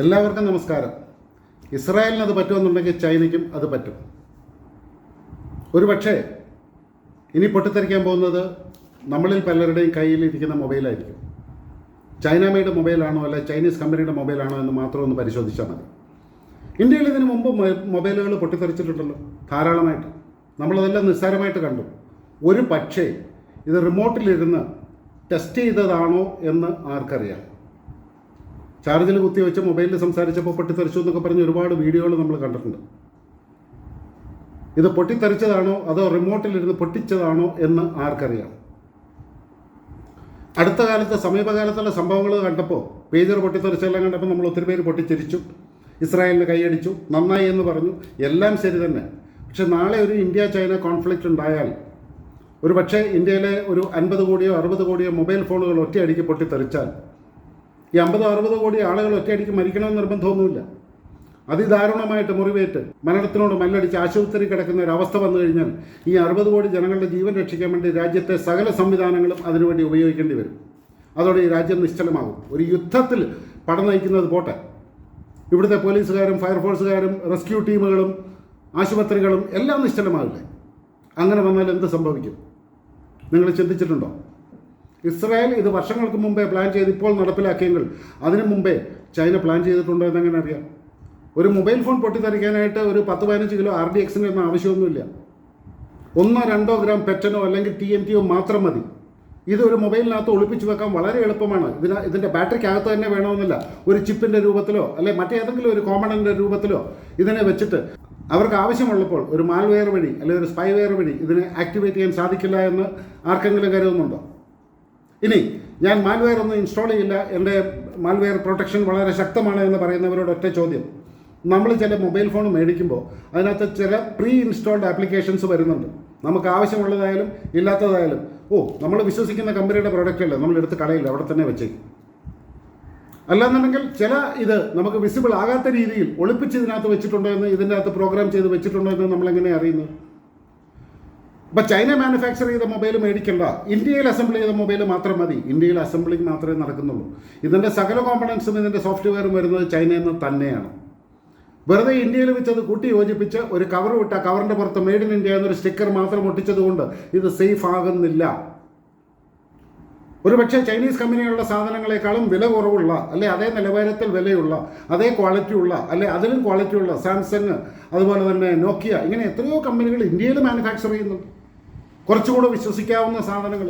എല്ലാവർക്കും നമസ്കാരം. ഇസ്രായേലിന് അത് പറ്റുമെന്നുണ്ടെങ്കിൽ ചൈനയ്ക്കും അത് പറ്റും. ഒരു പക്ഷേ ഇനി പൊട്ടിത്തെറിക്കാൻ പോകുന്നത് നമ്മളിൽ പലരുടെയും കയ്യിൽ ഇരിക്കുന്ന മൊബൈലായിരിക്കും ചൈന മെയ്ഡ് മൊബൈലാണോ അല്ല ചൈനീസ് കമ്പനിയുടെ മൊബൈലാണോ എന്ന് മാത്രം ഒന്ന് പരിശോധിച്ചാൽ മതി. ഇന്ത്യയിൽ ഇതിനു മുമ്പ് മൊബൈലുകൾ പൊട്ടിത്തെറിച്ചിട്ടുണ്ടല്ലോ ധാരാളമായിട്ട്. നമ്മളതെല്ലാം നിസ്സാരമായിട്ട് കണ്ടു. ഒരു പക്ഷേ ഇത് റിമോട്ടിലിരുന്ന് ടെസ്റ്റ് ചെയ്തതാണോ എന്ന് ആർക്കറിയാം. ചാർജിൽ കുത്തി വെച്ച് മൊബൈലിൽ സംസാരിച്ചപ്പോൾ പൊട്ടിത്തെറിച്ചു എന്നൊക്കെ പറഞ്ഞ് ഒരുപാട് വീഡിയോകൾ നമ്മൾ കണ്ടിട്ടുണ്ട്. ഇത് പൊട്ടിത്തെറിച്ചതാണോ അതോ റിമോട്ടിലിരുന്ന് പൊട്ടിച്ചതാണോ എന്ന് ആർക്കറിയാം. അടുത്ത കാലത്ത് സമീപകാലത്തുള്ള സംഭവങ്ങൾ കണ്ടപ്പോൾ പേജർ പൊട്ടിത്തെറിച്ചെല്ലാം കണ്ടപ്പോൾ നമ്മൾ ഒത്തിരി പേര് പൊട്ടിച്ചിരിച്ചു. ഇസ്രായേലിന് കൈയടിച്ചു. നന്നായി എന്ന് പറഞ്ഞു. എല്ലാം ശരി തന്നെ. പക്ഷെ നാളെ ഒരു ഇന്ത്യ ചൈന കോൺഫ്ലിക്റ്റ് ഉണ്ടായാൽ ഒരു പക്ഷേ ഇന്ത്യയിലെ ഒരു അൻപത് കോടിയോ അറുപത് കോടിയോ മൊബൈൽ ഫോണുകൾ ഒറ്റയടിക്ക് പൊട്ടിത്തെറിച്ചാൽ ഈ അമ്പത് അറുപത് കോടി ആളുകൾ ഒറ്റയടിക്ക് മരിക്കണമെന്ന് നിർബന്ധമൊന്നുമില്ല. അതിദാരുണമായിട്ട് മുറിവേറ്റ് മരണത്തിനോട് മല്ലടിച്ച് ആശുപത്രി കിടക്കുന്ന ഒരു അവസ്ഥ വന്നു കഴിഞ്ഞാൽ ഈ അറുപത് കോടി ജനങ്ങളുടെ ജീവൻ രക്ഷിക്കാൻ വേണ്ടി രാജ്യത്തെ സകല സംവിധാനങ്ങളും അതിനുവേണ്ടി ഉപയോഗിക്കേണ്ടി വരും. അതോടെ ഈ രാജ്യം നിശ്ചലമാകും. ഒരു യുദ്ധത്തിൽ പടം നയിക്കുന്നത് പോട്ടെ. ഇവിടുത്തെ പോലീസുകാരും ഫയർഫോഴ്സുകാരും റെസ്ക്യൂ ടീമുകളും ആശുപത്രികളും എല്ലാം നിശ്ചലമാകില്ലേ അങ്ങനെ വന്നാൽ എന്ത് സംഭവിക്കും? നിങ്ങൾ ചിന്തിച്ചിട്ടുണ്ടോ? ഇസ്രായേൽ ഇത് വർഷങ്ങൾക്ക് മുമ്പേ പ്ലാൻ ചെയ്ത് ഇപ്പോൾ നടപ്പിലാക്കിയെങ്കിൽ അതിനു മുമ്പേ ചൈന പ്ലാൻ ചെയ്തിട്ടുണ്ടോ എന്നെങ്ങനെ അറിയാം? ഒരു മൊബൈൽ ഫോൺ പൊട്ടിത്തെറിക്കാനായിട്ട് ഒരു പത്ത് പതിനഞ്ച് കിലോ ആർ ഡി എക്സിന്റെ ഒന്നും ആവശ്യമൊന്നുമില്ല. ഒന്നോ രണ്ടോ ഗ്രാം പെറ്റനോ അല്ലെങ്കിൽ ടി എൻ ടിയോ മാത്രം മതി. ഇത് ഒരു മൊബൈലിനകത്ത് ഒളിപ്പിച്ച് വെക്കാൻ വളരെ എളുപ്പമാണ്. ഇതിന് ഇതിന്റെ ബാറ്ററിക്കകത്ത് തന്നെ വേണമെന്നില്ല. ഒരു ചിപ്പിന്റെ രൂപത്തിലോ അല്ലെ മറ്റേതെങ്കിലും ഒരു കോമണന്റെ രൂപത്തിലോ ഇതിനെ വെച്ചിട്ട് അവർക്ക് ആവശ്യമുള്ളപ്പോൾ ഒരു മാൽവെയർ വഴി അല്ലെങ്കിൽ ഒരു സ്പൈവെയർ വഴി ഇതിനെ ആക്ടിവേറ്റ് ചെയ്യാൻ സാധിക്കില്ല എന്ന് ആർക്കെങ്കിലും കരുതുന്നുണ്ടോ? ഇനി ഞാൻ മാൽവെയർ ഒന്നും ഇൻസ്റ്റാൾ ചെയ്യില്ല. എന്റെ മാൽവെയർ പ്രൊട്ടക്ഷൻ വളരെ ശക്തമാണ് എന്ന് പറയുന്നവരോട് ഒറ്റ ചോദ്യം. നമ്മൾ ചില മൊബൈൽ ഫോൺ മേടിക്കുമ്പോൾ അതിനകത്ത് ചില പ്രീ ഇൻസ്റ്റാൾഡ് ആപ്ലിക്കേഷൻസ് വരുന്നുണ്ട്. നമുക്ക് ആവശ്യമുള്ളതായാലും ഇല്ലാത്തതായാലും ഓ നമ്മൾ വിശ്വസിക്കുന്ന കമ്പനിയുടെ പ്രോഡക്റ്റ് അല്ല? നമ്മൾ എടുത്ത് കടയില്ല അവിടെ തന്നെ വെച്ചേക്കും. അല്ലാന്നുണ്ടെങ്കിൽ ചില ഇത് നമുക്ക് വിസിബിൾ ആകാത്ത രീതിയിൽ ഒളിപ്പിച്ച് ഇതിനകത്ത് വെച്ചിട്ടുണ്ടോ എന്ന് ഇതിന്റെ അകത്ത് പ്രോഗ്രാം ചെയ്ത് വെച്ചിട്ടുണ്ടോ എന്ന് നമ്മൾ എങ്ങനെ അറിയുന്നത് ഇപ്പം ചൈന മാനുഫാക്ചർ ചെയ്ത മൊബൈൽ മേടിക്കണ്ട. ഇന്ത്യയിൽ അസംബിൾ ചെയ്ത മൊബൈൽ മാത്രം മതി. ഇന്ത്യയിൽ അസംബിളിംഗ് മാത്രമേ നടക്കുന്നുള്ളൂ. ഇതിന്റെ സകല കോമ്പണൻസും ഇതിന്റെ സോഫ്റ്റ്വെയറും വരുന്നത് ചൈനയിൽ നിന്ന് തന്നെയാണ്. വെറുതെ ഇന്ത്യയിൽ വെച്ചത് കൂട്ടി യോജിപ്പിച്ച് ഒരു കവർ വിട്ട കവറിന്റെ പുറത്ത് മെയ്ഡ് ഇൻ ഇന്ത്യ എന്നൊരു സ്റ്റിക്കർ മാത്രം ഒട്ടിച്ചതുകൊണ്ട് ഇത് സേഫ് ആകുന്നില്ല. ഒരു പക്ഷേ ചൈനീസ് കമ്പനികളുടെ സാധനങ്ങളെക്കാളും വില കുറവുള്ള അല്ലെ അതേ നിലവാരത്തിൽ വിലയുള്ള അതേ ക്വാളിറ്റി ഉള്ള അല്ലെ അതിലും ക്വാളിറ്റി ഉള്ള സാംസങ് അതുപോലെ തന്നെ നോക്കിയ ഇങ്ങനെ എത്രയോ കമ്പനികൾ ഇന്ത്യയിൽ മാനുഫാക്ചർ ചെയ്യുന്നുണ്ട്. കുറച്ചുകൂടെ വിശ്വസിക്കാവുന്ന സാധനങ്ങൾ.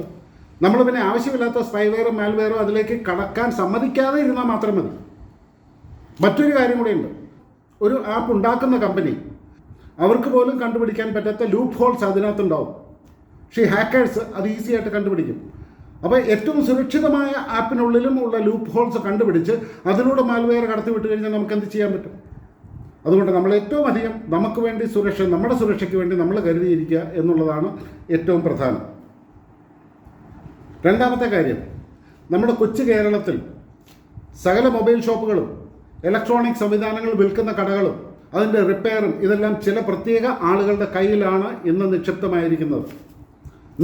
നമ്മൾ പിന്നെ ആവശ്യമില്ലാത്ത സ്പൈവെയറും മാൽവെയറും അതിലേക്ക് കടക്കാൻ സമ്മതിക്കാതെ ഇരുന്നാൽ മാത്രം മതി. മറ്റൊരു കാര്യം കൂടെയുണ്ട് ഒരു ആപ്പ് ഉണ്ടാക്കുന്ന കമ്പനി അവർക്ക് പോലും കണ്ടുപിടിക്കാൻ പറ്റാത്ത ലൂപ്പ് ഹോൾസ് അതിനകത്തുണ്ടാവും. പക്ഷേ ഹാക്കേഴ്സ് അത് ഈസി ആയിട്ട് കണ്ടുപിടിക്കും. അപ്പോൾ ഏറ്റവും സുരക്ഷിതമായ ആപ്പിനുള്ളിലും ഉള്ള ലൂപ്പ് ഹോൾസ് കണ്ടുപിടിച്ച് അതിലൂടെ മാൽവെയർ കടത്തി വിട്ട് കഴിഞ്ഞാൽ നമുക്ക് എന്ത് ചെയ്യാൻ പറ്റും? അതുകൊണ്ട് നമ്മൾ ഏറ്റവും അധികം നമുക്ക് വേണ്ടി സുരക്ഷ നമ്മുടെ സുരക്ഷയ്ക്ക് വേണ്ടി നമ്മൾ കരുതിയിരിക്കുക എന്നുള്ളതാണ് ഏറ്റവും പ്രധാനം. രണ്ടാമത്തെ കാര്യം നമ്മുടെ കൊച്ചു കേരളത്തിൽ സകല മൊബൈൽ ഷോപ്പുകളും ഇലക്ട്രോണിക് സംവിധാനങ്ങൾ വിൽക്കുന്ന കടകളും അതിന്റെ റിപ്പയറും ഇതെല്ലാം ചില പ്രത്യേക ആളുകളുടെ കയ്യിലാണ് ഇന്ന് നിക്ഷിപ്തമായിരിക്കുന്നത്.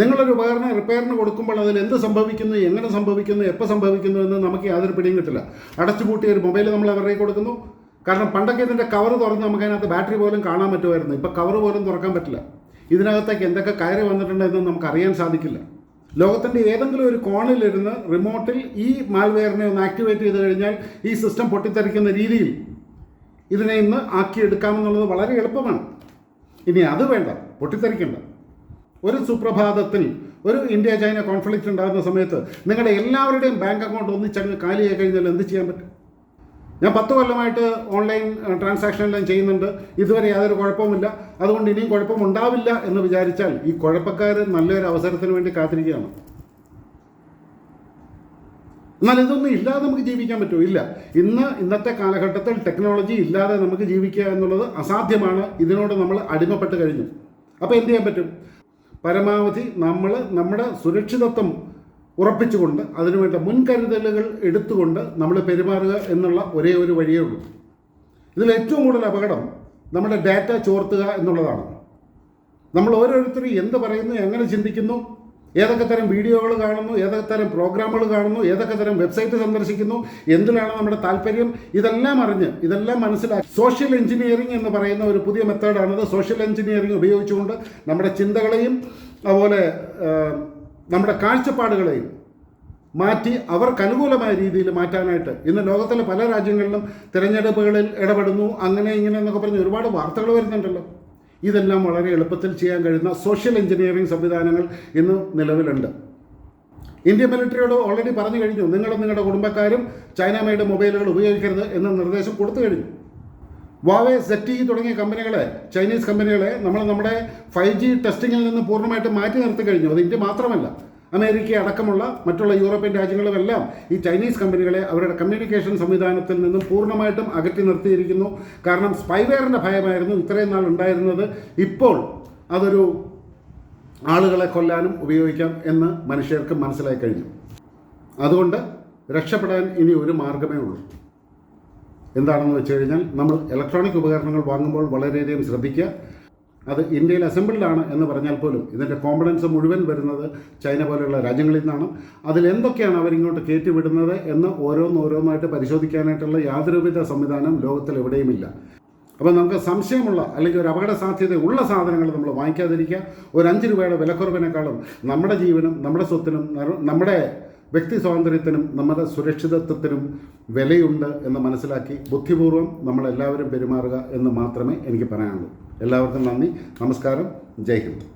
നിങ്ങളൊരു ഉപകരണം റിപ്പയറിന് കൊടുക്കുമ്പോൾ അതിൽ എന്ത് സംഭവിക്കുന്നു എങ്ങനെ സംഭവിക്കുന്നു എപ്പോൾ സംഭവിക്കുന്നു എന്ന് നമുക്ക് യാതൊരു പിടിയും കിട്ടില്ല. അടച്ചുപൂട്ടിയ ഒരു മൊബൈൽ നമ്മൾ അവരുടെ കൊടുക്കുന്നു കാരണം പണ്ടൊക്കെ ഇതിന്റെ കവർ തുറന്ന് നമുക്ക് അതിനകത്ത് ബാറ്ററി പോലും കാണാൻ പറ്റുമായിരുന്നു. ഇപ്പോൾ കവർ പോലും തുറക്കാൻ പറ്റില്ല. ഇതിനകത്തേക്ക് എന്തൊക്കെ കയറി വന്നിട്ടുണ്ടെന്ന് നമുക്ക് അറിയാൻ സാധിക്കില്ല. ലോകത്തിന്റെ ഏതെങ്കിലും ഒരു കോണിലിരുന്ന് റിമോട്ടിൽ ഈ മാൽവെയറിനെ ഒന്ന് ആക്ടിവേറ്റ് ചെയ്ത് കഴിഞ്ഞാൽ ഈ സിസ്റ്റം പൊട്ടിത്തെറിക്കുന്ന രീതിയിൽ ഇതിനെ ഇന്ന് ആക്കിയെടുക്കാമെന്നുള്ളത് വളരെ എളുപ്പമാണ്. ഇനി അത് വേണ്ട. പൊട്ടിത്തെറിക്കേണ്ട. ഒരു സുപ്രഭാതത്തിൽ ഒരു ഇന്ത്യ ചൈന കോൺഫ്ലിക്റ്റ് ഉണ്ടാകുന്ന സമയത്ത് നിങ്ങളുടെ എല്ലാവരുടെയും ബാങ്ക് അക്കൗണ്ട് ഒന്നിച്ചങ്ങ് കാലിയായി കഴിഞ്ഞാൽ എന്ത് ചെയ്യാൻ പറ്റും? ഞാൻ പത്ത് കൊല്ലമായിട്ട് ഓൺലൈൻ ട്രാൻസാക്ഷൻ എല്ലാം ചെയ്യുന്നുണ്ട്. ഇതുവരെ യാതൊരു കുഴപ്പമില്ല അതുകൊണ്ട് ഇനിയും കുഴപ്പമുണ്ടാവില്ല എന്ന് വിചാരിച്ചാൽ ഈ കുഴപ്പക്കാർ നല്ലൊരു അവസരത്തിന് വേണ്ടി കാത്തിരിക്കുകയാണ്. എന്നാൽ ഇതൊന്നും ഇല്ലാതെ നമുക്ക് ജീവിക്കാൻ പറ്റുമോ? ഇല്ല. ഇന്ന് ഇന്നത്തെ കാലഘട്ടത്തിൽ ടെക്നോളജി ഇല്ലാതെ നമുക്ക് ജീവിക്കുക എന്നുള്ളത് അസാധ്യമാണ്. ഇതിനോട് നമ്മൾ അടിമപ്പെട്ട് കഴിഞ്ഞു. അപ്പോൾ എന്ത് ചെയ്യാൻ പറ്റും? പരമാവധി നമ്മൾ നമ്മുടെ സുരക്ഷിതത്വം ഉറപ്പിച്ചുകൊണ്ട് അതിനുവേണ്ട മുൻകരുതലുകൾ എടുത്തുകൊണ്ട് നമ്മൾ പെരുമാറുക എന്നുള്ള ഒരേ ഒരു വഴിയേ ഉള്ളൂ. ഇതിൽ ഏറ്റവും കൂടുതൽ അപകടം നമ്മുടെ ഡാറ്റ ചോർത്തുക എന്നുള്ളതാണ്. നമ്മൾ ഓരോരുത്തരും എന്ത് പറയുന്നു എങ്ങനെ ചിന്തിക്കുന്നു ഏതൊക്കെ തരം വീഡിയോകൾ കാണുന്നു ഏതൊക്കെ തരം പ്രോഗ്രാമുകൾ കാണുന്നു ഏതൊക്കെ തരം വെബ്സൈറ്റ് സന്ദർശിക്കുന്നു എന്തിനാണ് നമ്മുടെ താല്പര്യം ഇതെല്ലാം അറിഞ്ഞ് ഇതെല്ലാം മനസ്സിലാക്കി. സോഷ്യൽ എഞ്ചിനീയറിംഗ് എന്ന് പറയുന്ന ഒരു പുതിയ മെത്തേഡാണത്. സോഷ്യൽ എഞ്ചിനീയറിംഗ് ഉപയോഗിച്ചുകൊണ്ട് നമ്മുടെ ചിന്തകളെയും അതുപോലെ നമ്മുടെ കാഴ്ചപ്പാടുകളെയും മാറ്റി അവർക്ക് അനുകൂലമായ രീതിയിൽ മാറ്റാനായിട്ട് ഇന്ന് ലോകത്തിലെ പല രാജ്യങ്ങളിലും തിരഞ്ഞെടുപ്പുകളിൽ ഇടപെടുന്നു അങ്ങനെ ഇങ്ങനെ എന്നൊക്കെ പറഞ്ഞ് ഒരുപാട് വാർത്തകൾ വരുന്നുണ്ടല്ലോ. ഇതെല്ലാം വളരെ എളുപ്പത്തിൽ ചെയ്യാൻ കഴിയുന്ന സോഷ്യൽ എഞ്ചിനീയറിംഗ് സംവിധാനങ്ങൾ ഇന്ന് നിലവിലുണ്ട്. ഇന്ത്യൻ മിലിറ്ററിയോട് ഓൾറെഡി പറഞ്ഞു കഴിഞ്ഞു നിങ്ങളും നിങ്ങളുടെ കുടുംബക്കാരും ചൈന മൊബൈലുകൾ ഉപയോഗിക്കരുത് എന്ന നിർദ്ദേശം കൊടുത്തു കഴിഞ്ഞു. വാവെ സെറ്റി തുടങ്ങിയ കമ്പനികളെ ചൈനീസ് കമ്പനികളെ നമ്മൾ നമ്മുടെ ഫൈവ് ജി ടെസ്റ്റിങ്ങിൽ നിന്ന് പൂർണമായിട്ട് മാറ്റി നിർത്തി കഴിഞ്ഞു. അത് ഇന്ത്യ മാത്രമല്ല അമേരിക്ക അടക്കമുള്ള മറ്റുള്ള യൂറോപ്യൻ രാജ്യങ്ങളുമെല്ലാം ഈ ചൈനീസ് കമ്പനികളെ അവരുടെ കമ്മ്യൂണിക്കേഷൻ സംവിധാനത്തിൽ നിന്നും പൂർണമായിട്ടും അകറ്റി നിർത്തിയിരിക്കുന്നു. കാരണം സ്പൈവെയറിന്റെ ഭയമായിരുന്നു ഇത്രയും നാൾ ഉണ്ടായിരുന്നത്. ഇപ്പോൾ അതൊരു ആളുകളെ കൊല്ലാനും ഉപയോഗിക്കാം എന്ന് മനുഷ്യർക്ക് മനസ്സിലായി കഴിഞ്ഞു. അതുകൊണ്ട് രക്ഷപ്പെടാൻ ഇനി ഒരു മാർഗമേ ഉള്ളൂ. എന്താണെന്ന് വെച്ച് കഴിഞ്ഞാൽ നമ്മൾ ഇലക്ട്രോണിക് ഉപകരണങ്ങൾ വാങ്ങുമ്പോൾ വളരെയധികം ശ്രദ്ധിക്കുക. അത് ഇന്ത്യയിൽ അസംബിൾഡാണ് എന്ന് പറഞ്ഞാൽ പോലും ഇതിന്റെ കോമ്പണൻസ് മുഴുവൻ വരുന്നത് ചൈന പോലെയുള്ള രാജ്യങ്ങളിൽ നിന്നാണ്. അതിൽ എന്തൊക്കെയാണ് അവരിങ്ങോട്ട് കയറ്റി വിടുന്നത് എന്ന് ഓരോന്നോരോന്നായിട്ട് പരിശോധിക്കാനായിട്ടുള്ള യാതൊരുവിധ സംവിധാനം ലോകത്തിൽ എവിടെയുമില്ല. അപ്പോൾ നമുക്ക് സംശയമുള്ള അല്ലെങ്കിൽ ഒരു അപകട സാധ്യത ഉള്ള സാധനങ്ങൾ നമ്മൾ വാങ്ങിക്കാതിരിക്കുക. ഒരു അഞ്ച് രൂപയുടെ വിലക്കുറവിനേക്കാളും നമ്മുടെ ജീവനും നമ്മുടെ സ്വത്തിനും നമ്മുടെ വ്യക്തി സ്വാതന്ത്ര്യത്തിനും നമ്മുടെ സുരക്ഷിതത്വത്തിനും വിലയുണ്ട് എന്ന് മനസ്സിലാക്കി ബുദ്ധിപൂർവം നമ്മളെല്ലാവരും പെരുമാറുക എന്ന് മാത്രമേ എനിക്ക് പറയാനുള്ളൂ. എല്ലാവർക്കും നന്ദി. നമസ്കാരം. ജയ് ഹിന്ദ്.